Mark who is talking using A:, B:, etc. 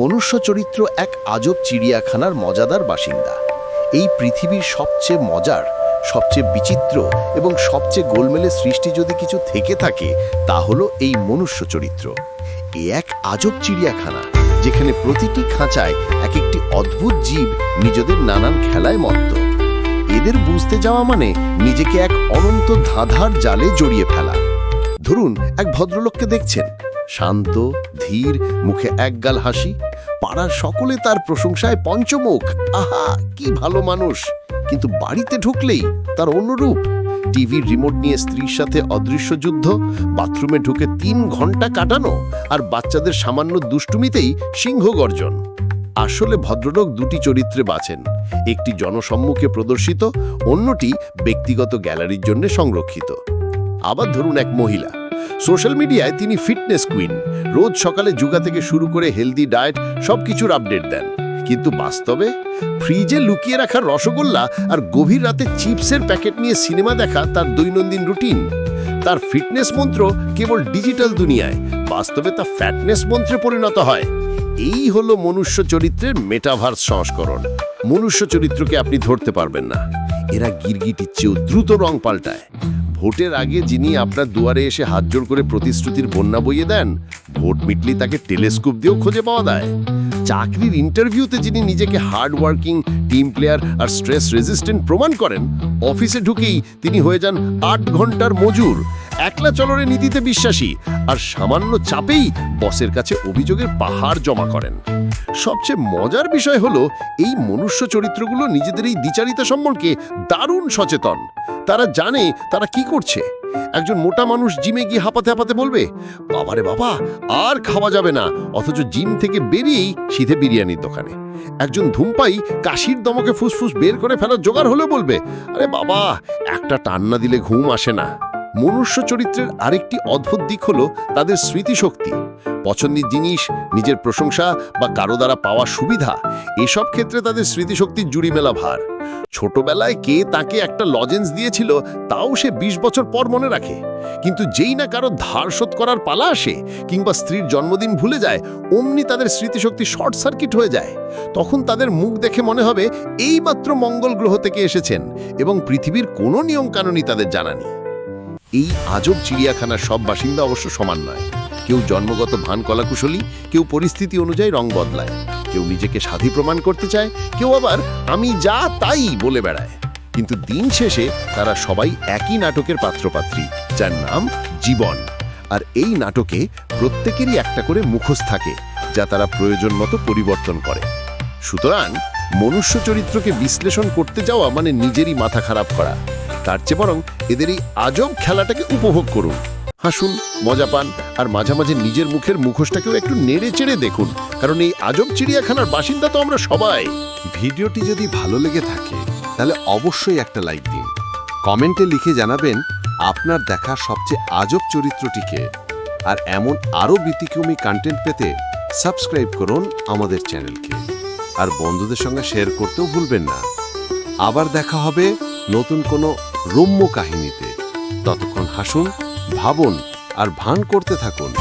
A: মনুষ্য চরিত্র এক আজব চিড়িয়াখানার মজাদার বাসিন্দা। এই পৃথিবীর সবচেয়ে মজার, সবচেয়ে বিচিত্র এবং সবচেয়ে গোলমেলে সৃষ্টি যদি কিছু থেকে থাকে, তা হলো এই মনুষ্য চরিত্র। এ এক আজব চিড়িয়াখানা, যেখানে প্রতিটি খাঁচায় এক একটি অদ্ভুত জীব নিজেদের নানান খেলায় মত্ত। এদের বুঝতে যাওয়া মানে নিজেকে এক অনন্ত ধাঁধার জালে জড়িয়ে ফেলা। ধরুন, এক ভদ্রলোককে দেখছেন। শান্ত, ধীর, মুখে একগাল হাসি। পাড়ার সকলে তার প্রশংসায় পঞ্চমুখ। আহা, কি ভালো মানুষ। কিন্তু বাড়িতে ঢুকলেই তার অন্যরূপ টিভির রিমোট নিয়ে স্ত্রীর সাথে অদৃশ্য যুদ্ধ, বাথরুমে ঢুকে তিন ঘণ্টা কাটানো আর বাচ্চাদের সামান্য দুষ্টুমিতেই সিংহ গর্জন। আসলে ভদ্রলোক দুটি চরিত্রে বাঁচেন। একটি জনসম্মুখে প্রদর্শিত, অন্যটি ব্যক্তিগত গ্যালারির জন্য সংরক্ষিত। আবার ধরুন এক মহিলা। সোশ্যাল মিডিয়ায় তিনি ফিটনেস কুইন। রোজ সকালে যোগা থেকে শুরু করে হেলদি ডায়েট সব কিছুর আপডেট দেন। কিন্তু বাস্তবে ফ্রিজে লুকিয়ে রাখা রসগোল্লা আর গভীর রাতে চিপসের প্যাকেট নিয়ে সিনেমা দেখা তার দৈনন্দিন রুটিন। তার ফিটনেস মন্ত্র কেবল ডিজিটাল দুনিয়ায়, বাস্তবে তা ফ্যাটনেস মন্ত্রে পরিণত হয়। এই হলো মনুষ্য চরিত্রের মেটাভার্স সংস্করণ। মনুষ্য চরিত্রকে আপনি ধরতে পারবেন না। এরা গিরগিটির চেয়েও দ্রুত রং পাল্টায়। ভোটের আগে যিনি আপনার দুয়ারে এসে হাত জোড় করে প্রতিশ্রুতির বন্যা বইয়ে দেন, ভোট মিটলি তাকে টেলিস্কোপ দিয়েও খুঁজে পাওয়া যায়। চাকরির ইন্টারভিউতে যিনি নিজেকে হার্ড ওয়ার্কিং টিম প্লেয়ার আর স্ট্রেস রেজিস্ট্যান্ট প্রমাণ করেন, অফিসে ঢুকেই তিনি হয়ে যান আট ঘণ্টার মজুর, একলা চলরে নীতিতে বিশ্বাসী আর সামান্য চাপেই বসের কাছে অভিযোগের পাহাড় জমা করেন। সবচেয়ে মজার বিষয় হলো, এই মনুষ্য চরিত্রগুলো নিজেদের এই দ্বিচারিতা সম্পর্কে দারুণ সচেতন। তারা জানে তারা কি করছে। একজন মোটা মানুষ জিমে গিয়ে হাঁপাতে হাঁপাতে বলবে, বাবারে বাবা, আর খাওয়া যাবে না। অথচ জিম থেকে বেরিয়েই সিধে বিরিয়ানির দোকানে। একজন ধূমপাই কাশির দমকে ফুসফুস বের করে ফেলার জোগাড় হলে বলবে, আরে বাবা, একটা টান্না দিলে ঘুম আসে না। মনুষ্য চরিত্রের আরেকটি অদ্ভুত দিক হলো তাদের স্মৃতিশক্তি। পছন্দের জিনিস, নিজের প্রশংসা বা কারও দ্বারা পাওয়া সুবিধা, এসব ক্ষেত্রে তাদের স্মৃতিশক্তির জুড়ি মেলা ভার। ছোটবেলায় কে তাকে একটা লজেন্স দিয়েছিল, তাও সে ২০ বছর পর মনে রাখে। কিন্তু যেই না কারও ধার শোধ করার পালা আসে কিংবা স্ত্রীর জন্মদিন ভুলে যায়, অমনি তাদের স্মৃতিশক্তি শর্ট সার্কিট হয়ে যায়। তখন তাদের মুখ দেখে মনে হবে, এইমাত্র মঙ্গল গ্রহ থেকে এসেছেন এবং পৃথিবীর কোনো নিয়মকানুনই তাদের জানা নেই। এই আজব চিড়িয়াখানার সব বাসিন্দা অবশ্য সমান নয়। কেউ জন্মগত ভান কলাকুশলী, কেউ পরিস্থিতি অনুযায়ী রং বদলায়। কেউ নিজেকে সাধী প্রমাণ করতে চায়, কেউ আবার আমি যা তাই বলে বেড়ায়। কিন্তু দিন শেষে তারা সবাই একই নাটকের পাত্রপাত্রী, যার নাম জীবন। আর এই নাটকে প্রত্যেকেরই একটা করে মুখোশ থাকে, যা তারা প্রয়োজন মতো পরিবর্তন করে। সুতরাং মনুষ্য চরিত্রকে বিশ্লেষণ করতে যাওয়া মানে নিজেরই মাথা খারাপ করা। তার চেয়ে বরং এদের এই আজব খেলাটাকে উপভোগ করুন। হাসুন, মজা পান আর মাঝামাঝি নিজের মুখের মুখোশটাকেও একটু নেড়ে চেড়ে দেখুন। কারণ এই আজব চিড়িয়াখানার বাসিন্দা তো আমরা সবাই।
B: ভিডিওটি যদি ভালো লেগে থাকে, তাহলে অবশ্যই একটা লাইক দিন। কমেন্টে লিখে জানাবেন আপনার দেখা সবচেয়ে আজব চরিত্রটিকে। আর এমন আরও ব্যতিক্রমী কন্টেন্ট পেতে সাবস্ক্রাইব করুন আমাদের চ্যানেলকে আর বন্ধুদের সঙ্গে শেয়ার করতেও ভুলবেন না। আবার দেখা হবে নতুন কোনো রম্য কাহিনীতে। ততক্ষণ হাসুন ভাবুন আর ভান করতে থাকুন।